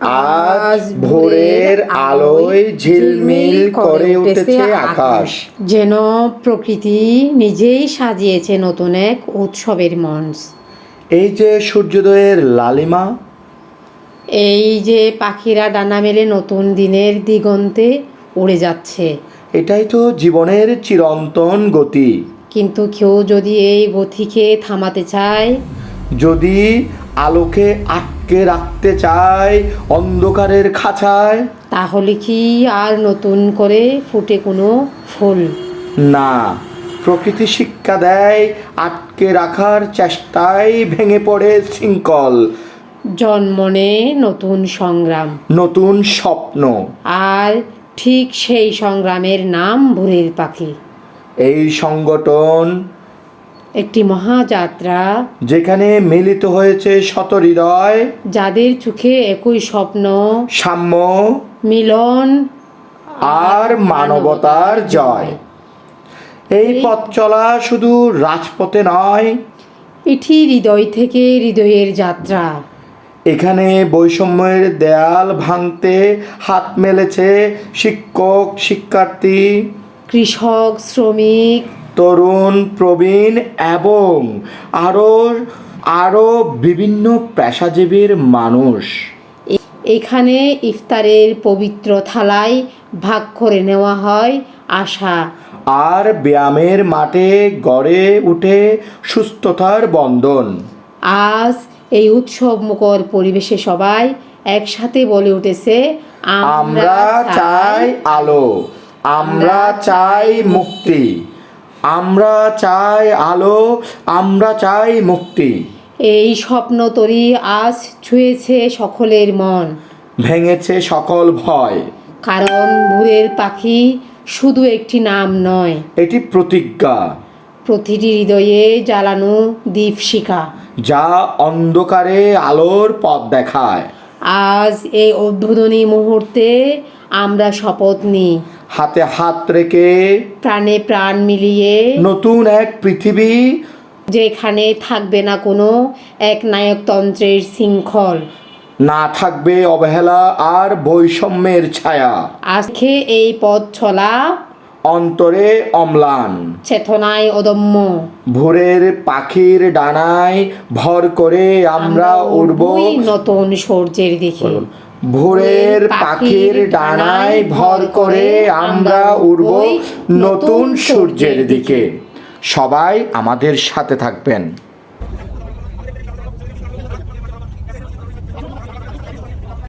আজ ভোরের আলোয় ঝিলমিল করে উঠেছে আকাশ। যেন প্রকৃতি নিজেই সাজিয়েছে নতুন এক উৎসবের মঞ্চ। এই যে সূর্যোদয়ের লালিমা। এই যে পাখিরা ডানা মেলে নতুন দিনের দিগন্তে উড়ে যাচ্ছে। এটাই তো জীবনের চিরন্তন গতি। কিন্তু কেউ যদি এই গতিকে থামাতে চায়? যদি আলোকে আটকে রাখতে চায় অন্ধকারের খাঁচায়। তাহলে কি আর নতুন করে ফুটে কোনো ফুল? না প্রকৃতি শিক্ষা দেয় আটকে রাখার চেষ্টায় ভেঙে পড়ে শৃঙ্খল। জন্মনে নতুন সংগ্রাম। নতুন স্বপ্ন। আর ঠিক সেই সংগ্রামের নাম ভোরের পাখি। এই সংগঠন একটি মহাযাত্রা যেখানে মিলিত হয়েছে শত হৃদয় যাদের চোখে একই স্বপ্ন সাম্য মিলন আর মানবতার জয়। এই পথ চলা শুধু রাজপথে নয় এটি হৃদয় থেকে হৃদয়ের যাত্রা। এখানে বৈষম্যের দেয়াল ভাঙতে হাত মেলেছে শিক্ষক শিক্ষার্থী। কৃষক শ্রমিক তরুণ প্রবীণ এবং আরও আরও বিভিন্ন পেশাজীবীর মানুষ। এখানে ইফতারের পবিত্র থালায় ভাগ করে নেওয়া হয় আশা। আর ব্যায়ামের মাঠে গড়ে উঠে সুস্থতার বন্ধন। আজ এই উৎসব মুখর পরিবেশে সবাই একসাথে বলে উঠেছে আমরা চাই আলো আমরা চাই মুক্তি। আমরা চাই আলো আমরা চাই মুক্তি। এই স্বপ্ন তরি আজ ছুঁয়েছে সকলের মন। ভেঙেছে সকল ভয়। কারণ ভোরের পাখি শুধু একটি নাম নয়। এটি প্রতিজ্ঞা। প্রতিটি হৃদয়ে জ্বালানো দীপশিখা যা অন্ধকারে আলোর পথ দেখায়। আজ এই উদ্বোধনী মুহূর্তে আমরা শপথ নিই। হাতে হাত রেখে প্রাণে প্রাণ মিলিয়ে নতুন এক পৃথিবী যেখানে থাকবে না কোনো এক নায়কতন্ত্রের শৃঙ্খল। না থাকবে অবহেলা আর বৈষম্যের ছায়া। আজকে এই পথ চলা অন্তরে অম্লান। চেতনায় অদম্য। ভোরের পাখির ডানায় ভর করে আমরা উড়ব। নতুন সূর্যের দিকে। ভোরের পাখির ডানায় ভর করে আমরা উড়ব নতুন সূর্যের দিকে। সবাই আমাদের সাথে থাকবেন।